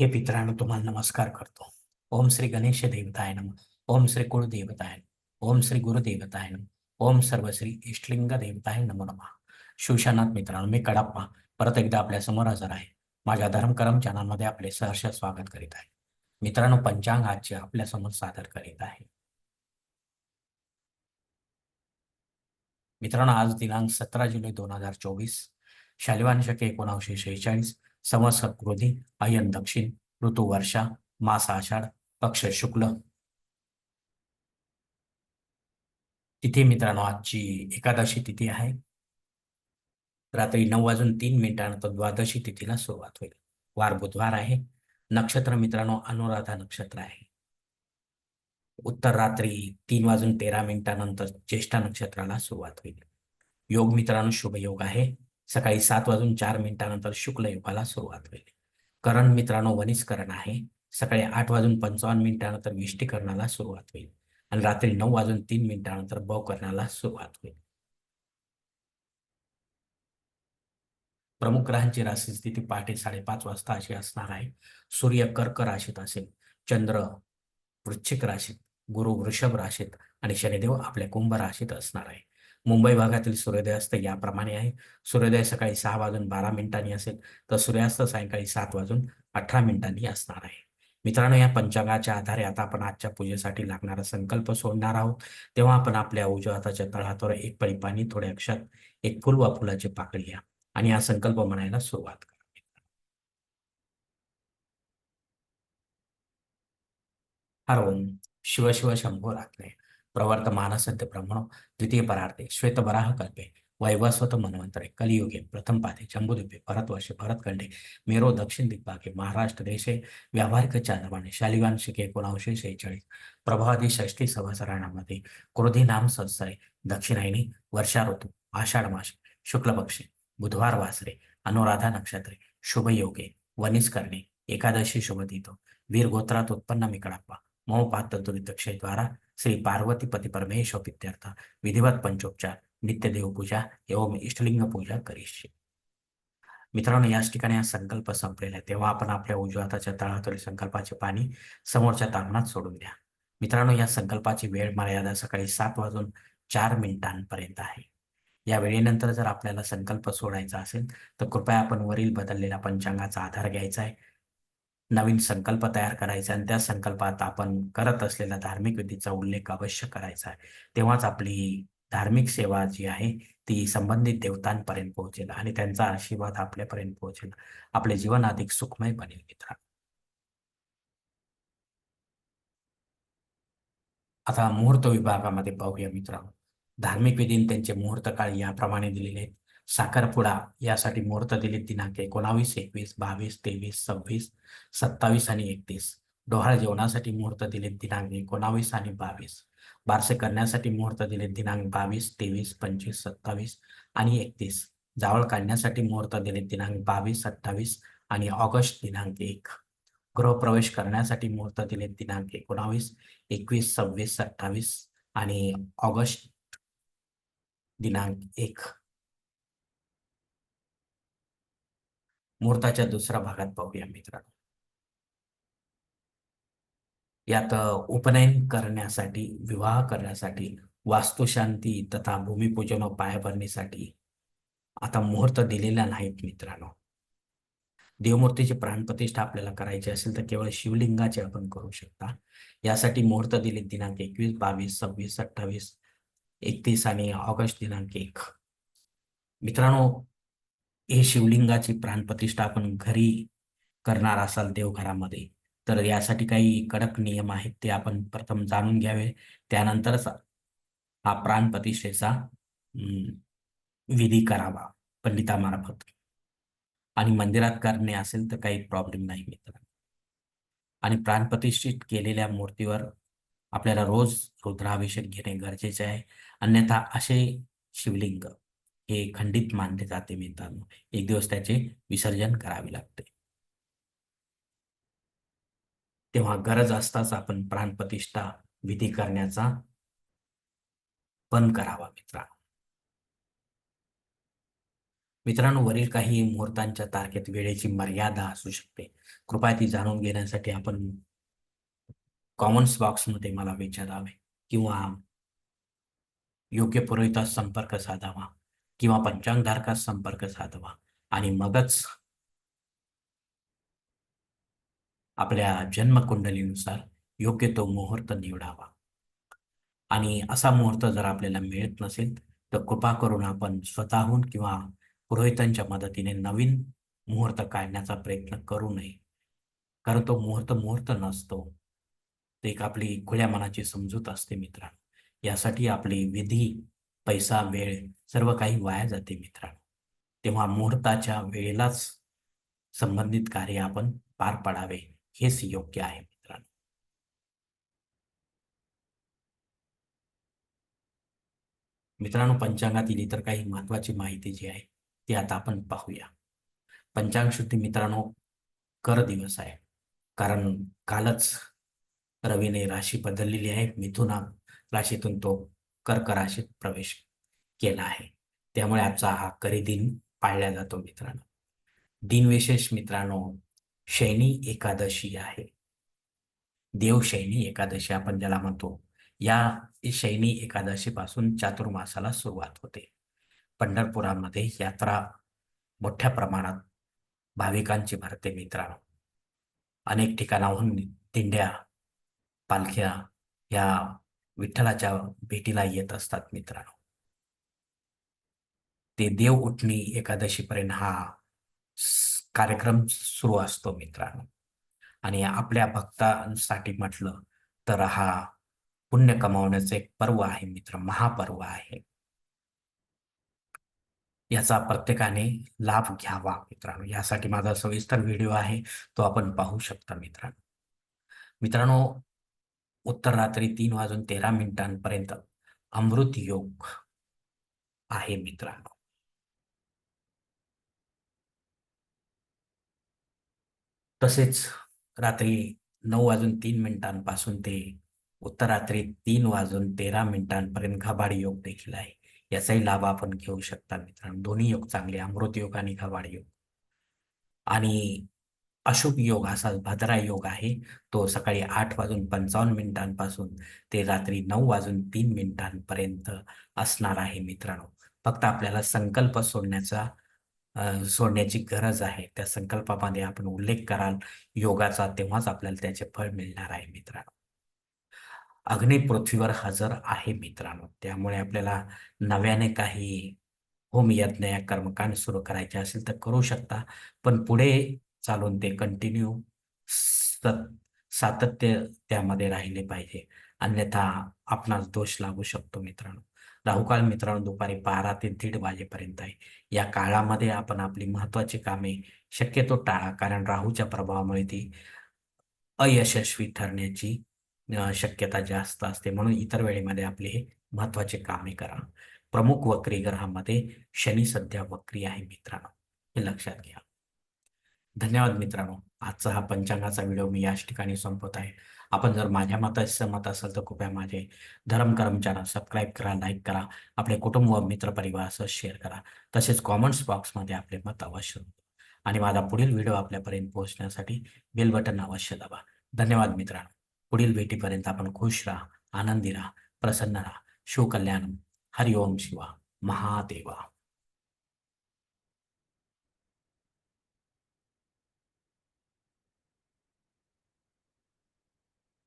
हे पितरांनो तुम्हाला नमस्कार करतो. ओम श्री गणेश देवताय नम. ओम श्री कुळदेवताय ओम श्री गुरुदेवताय नम. ओम सर्व श्री इष्टलिंग देवताय नमो नमः. शिवशानाथ मित्रांनो मी कडाप्पा. परत एकदा आपल्यासमोर हजर आहे. माझ्या धर्मकरम चॅनलमध्ये आपले सहर्ष स्वागत करीत आहे. मित्रांनो पंचांग आजचे आपल्यासमोर सादर करीत आहे. मित्रांनो आज दिनांक सतरा जुलै दोन हजार चोवीस. शालिवान शके एकोणावीसशे शेहेचाळीस. संवत्सर क्रोधी अयन दक्षिण ऋतू वर्षा मास आषाढ पक्ष शुक्ल। तिथे मित्रांनो आजची एकादशी तिथी आहे. रात्री नऊ वाजून तीन मिनिटानंतर द्वादशी तिथीला सुरुवात होईल. वार बुधवार आहे. नक्षत्र मित्रांनो अनुराधा नक्षत्र आहे. उत्तर रात्री तीन वाजून तेरा मिनिटानंतर ज्येष्ठा नक्षत्राला सुरुवात होईल. योग मित्रांनो शुभ योग आहे. सकाळी सात वाजून चार मिनिटानंतर शुक्ल युगाला सुरुवात होईल. करण मित्रांनो वनिस्करण आहे. सकाळी आठ वाजून पंचावन्न मिनिटानंतर विष्टीकरणाला सुरुवात होईल. आणि रात्री नऊ वाजून तीन मिनिटानंतर करण्याला सुरुवात होईल. प्रमुख ग्रहांची राशी स्थिती पहाटे साडेपाच वाजता अशी असणार आहे. सूर्य कर्क राशीत असेल चंद्र वृश्चिक राशीत गुरु वृषभ राशीत आणि शनिदेव आपल्या कुंभ राशीत असणार आहे. मुंबई भागातील सूर्योदयास्त याप्रमाणे आहे. सूर्योदय सकाळी सहा वाजून बारा मिनिटांनी असेल तर सूर्यास्त सायंकाळी सात वाजून अठरा मिनिटांनी असणार आहे. मित्रांनो या पंचांगाच्या आधारे आता आपण आजच्या पूजेसाठी लागणारा संकल्प सोडणार आहोत. तेव्हा आपण आपल्या उजव्या हाताच्या तळहातावर एक परिपाणी थोड्या अक्षात एक फुल वा फुलाची पाकळी घ्या आणि हा संकल्प म्हणायला सुरुवात करा. हरवून शिव शिव शंभो रात्रे. प्रवर्तमानसद्य ब्रह्मणो द्वितीय परार्थे श्वेतवराह कल्पे वैवस्वत मन्वंतरे कलियुगे प्रथम पादे जम्बूद्वीपे भरतवर्षे भरतखंडे मेरो दक्षिण दिग्भागे महाराष्ट्र देशे व्यावहारिक चांद्रमाने शालिवांशिके शिके शेहेचाळीस प्रभादी षष्टी संवत्सरामध्ये क्रोधी नाम संसरे दक्षिणायनी वर्षा ऋतू आषाढ मास शुक्ल पक्षे बुधवार वासरे अनुराधा नक्षत्रे शुभयोगे वनिस्करणे एकादशी शुभ तिथो वीर गोत्रात उत्पन्न मिकडाप्पा मम पात्र द्वारा श्री पार्वती पती परमेश्वर प्रित्यर्थ विधिवत पंचोपचार नित्य देवपूजा एवं इष्टलिंग पूजा करीशी मित्रांनो याच ठिकाणी हा संकल्प संपलेला आहे. तेव्हा आपण आपल्या उजव्या हाताच्या तळहातोरी संकल्पाचे पाणी समोरच्या तारणात सोडून द्या. मित्रांनो या संकल्पाची वेळ मर्यादा सकाळी सात वाजून चार मिनिटांपर्यंत आहे. या वेळेनंतर जर आपल्याला संकल्प सोडायचा असेल तर कृपया आपण वरील बदललेल्या पंचांगाचा आधार घ्यायचा आहे. नवीन संकल्प तयार करायचा आणि त्या संकल्पात आपण करत असलेल्या धार्मिक विधीचा उल्लेख अवश्य करायचा आहे. तेव्हाच आपली धार्मिक सेवा जी आहे ती संबंधित देवतांपर्यंत पोहोचेल आणि त्यांचा आशीर्वाद आपल्यापर्यंत पोहोचेल. आपले जीवन अधिक सुखमय बनेल मित्र. आता मुहूर्त विभागामध्ये पाहूया मित्रांनो धार्मिक विधीन त्यांचे मुहूर्त काळ याप्रमाणे दिलेले आहेत. साखरपुडा यासाठी मुहूर्त दिले दिनांक एकोणावीस एकवीस बावीस तेवीस सव्वीस सत्तावीस आणि एकतीस. डोहाळ जेवणासाठी मुहूर्त दिले दिनांक एकोणावीस आणि बावीस. बारसे करण्यासाठी मुहूर्त दिले दिनांक बावीस तेवीस पंचवीस सत्तावीस आणि एकतीस. जावळ काढण्यासाठी मुहूर्त दिले दिनांक बावीस अठ्ठावीस आणि ऑगस्ट दिनांक एक. गृहप्रवेश करण्यासाठी मुहूर्त दिले दिनांक एकोणावीस एकवीस सव्वीस अठ्ठावीस आणि ऑगस्ट दिनांक एक. मुहूर्ताच्या दुसऱ्या भागात पाहूया मित्रांनो. यात उपनयन करण्यासाठी विवाह करण्यासाठी वास्तुशांती तथा भूमिपूजन व पायाभरणीसाठी आता मुहूर्त दिलेला नाहीत मित्रांनो. देवमूर्तीची प्राणप्रतिष्ठा आपल्याला करायची असेल तर केवळ शिवलिंगाचे आपण करू शकता. यासाठी मुहूर्त दिले दिनांक एकवीस बावीस सव्वीस अठ्ठावीस एकतीस आणि ऑगस्ट दिनांक एक. मित्रांनो हे शिवलिंगाची प्राणप्रतिष्ठा आपण घरी करणार असाल देवघरामध्ये तर यासाठी काही कडक नियम आहेत ते आपण प्रथम जाणून घ्यावे. त्यानंतरच हा प्राणप्रतिष्ठेचा विधी करावा पंडितामार्फत आणि मंदिरात करणे असेल तर काही प्रॉब्लेम नाही मित्र आणि प्राणप्रतिष्ठित केलेल्या मूर्तीवर आपल्याला रोज रुद्राभिषेक घेणे गरजेचे आहे. अन्यथा असे शिवलिंग हे खंडित मानले जाते मित्रांनो. एक दिवस त्याचे विसर्जन करावे लागते. तेव्हा गरज असताच आपण प्राणप्रतिष्ठा विधी करण्याचा पण करावा मित्रा. मित्रांनो वरील काही मुहूर्तांच्या तारखेत वेळेची मर्यादा असू शकते. कृपया ती जाणून घेण्यासाठी आपण कॉमेंट्स बॉक्समध्ये मला विचारावे किंवा योग्य पुरोहितास संपर्क साधावा. किंवा पंचांगधारकास संपर्क साधवा आणि मगच आपल्या जन्मकुंडलीनुसार योग्य तो मुहूर्त निवडावा. आणि असा मुहूर्त जर आपल्याला मिळत नसेल तर कृपा करून आपण स्वतःहून किंवा पुरोहितांच्या मदतीने नवीन मुहूर्त काढण्याचा प्रयत्न करू नये. कारण तो मुहूर्त मुहूर्त नसतो. ते एक आपली खुल्या मनाची समजूत असते मित्रांनो. यासाठी आपली विधी पैसा वेळ सर्व काही वाया जाते मित्रांनो. तेव्हा मुहूर्ताच्या वेळेलाच संबंधित कार्य आपण पार पाडावे हेच योग्य आहे मित्रांनो. मित्रांनो पंचांगातील इतर काही महत्वाची माहिती जी आहे ती आता आपण पाहूया. पंचांग शुद्धी मित्रांनो कर दिवस आहे. कारण कालच रवीने राशी बदललेली आहे मिथुना राशीतून तो कर्क राशीत प्रवेश केला आहे. त्यामुळे आजचा हा करी दिन पाळला जातो मित्रांनो. दिनविशेष मित्रांनो शैनी एकादशी आहे. देवशैनी एकादशी आपण ज्याला म्हणतो या शैनी एकादशीपासून चातुर्मासाला सुरुवात होते. पंढरपुरामध्ये यात्रा मोठ्या प्रमाणात भाविकांची भरते मित्रांनो. अनेक ठिकाणाहून दिंड्या पालख्या या विठ्ठलाच्या भेटीला येत असतात मित्रांनो. ते देव उठणी एकादशीपर्यंत हा कार्यक्रम सुरू असतो मित्रांनो. आणि आपल्या भक्तांसाठी म्हटलं तर हा पुण्य कमावण्याचं एक पर्व आहे मित्र महापर्व आहे. याचा प्रत्येकाने लाभ घ्यावा मित्रांनो. यासाठी माझा सविस्तर व्हिडिओ आहे तो आपण पाहू शकता मित्रांनो. मित्रांनो उत्तर रात्री तीन वाजून तेरा मिनिटांपर्यंत अमृत योग आहे मित्रांनो. तसेच रात्री नऊ वाजून तीन मिनिटांपासून ते उत्तरात्री तीन वाजून तेरा मिनिटांपर्यंत घबाड योग देखील आहे. याचाही लाभ आपण घेऊ शकता मित्रांनो. दोन्ही योग चांगले अमृत योग आणि घबाड योग. आणि अशुभ योग असा भद्रा योग आहे. तो सकाळी आठ वाजून पंचावन्न मिनिटांपासून ते रात्री नऊ वाजून तीन मिनिटांपर्यंत असणार आहे मित्रांनो. फक्त आपल्याला संकल्प सोडण्याचा सोडण्याची गरज आहे. त्या संकल्पामध्ये आपण उल्लेख कराल योगाचा तेव्हाच आपल्याला त्याचे फळ मिळणार आहे मित्रांनो. अग्नी पृथ्वीवर हजर आहे मित्रांनो. त्यामुळे आपल्याला नव्याने काही होम यज्ञ या कर्मकांड सुरू करायचे असेल तर करू शकता. पण पुढे चालून ते कंटिन्यू सातत्य त्यामध्ये राहिले पाहिजे. अन्यथा आपणास दोष लागू शकतो मित्रांनो. राहुकाळ मित्रांनो दुपारी बारा ते दीड वाजेपर्यंत आहे. या काळामध्ये आपण आपली महत्वाची कामे शक्यतो टाळा कारण राहूच्या प्रभावामुळे ती अयशस्वी ठरण्याची शक्यता जास्त असते. म्हणून इतर वेळेमध्ये आपले हे महत्त्वाचे कामे करा. प्रमुख वक्री ग्रहामध्ये शनी सध्या वक्री आहे मित्रांनो. हे लक्षात घ्या. धन्यवाद मित्रांनो. आजचा हा पंचांगाचा व्हिडिओ मी याच ठिकाणी संपवत आहे. आपण जर माझ्या मताशी सहमत असाल तर कृपया माझे धर्म चॅनल सबस्क्राईब करा लाईक करा आपले कुटुंब व मित्रपरिवारासह शेअर करा. तसेच कॉमेंट्स बॉक्समध्ये आपले मत अवश्य आणि माझा पुढील व्हिडिओ आपल्यापर्यंत पोहोचण्यासाठी बेल बटन अवश्य दाबा. धन्यवाद मित्रांनो. पुढील भेटीपर्यंत आपण खुश राहा आनंदी राहा प्रसन्न राहा. शिवकल्याण हरिओम शिवा. महादेवा.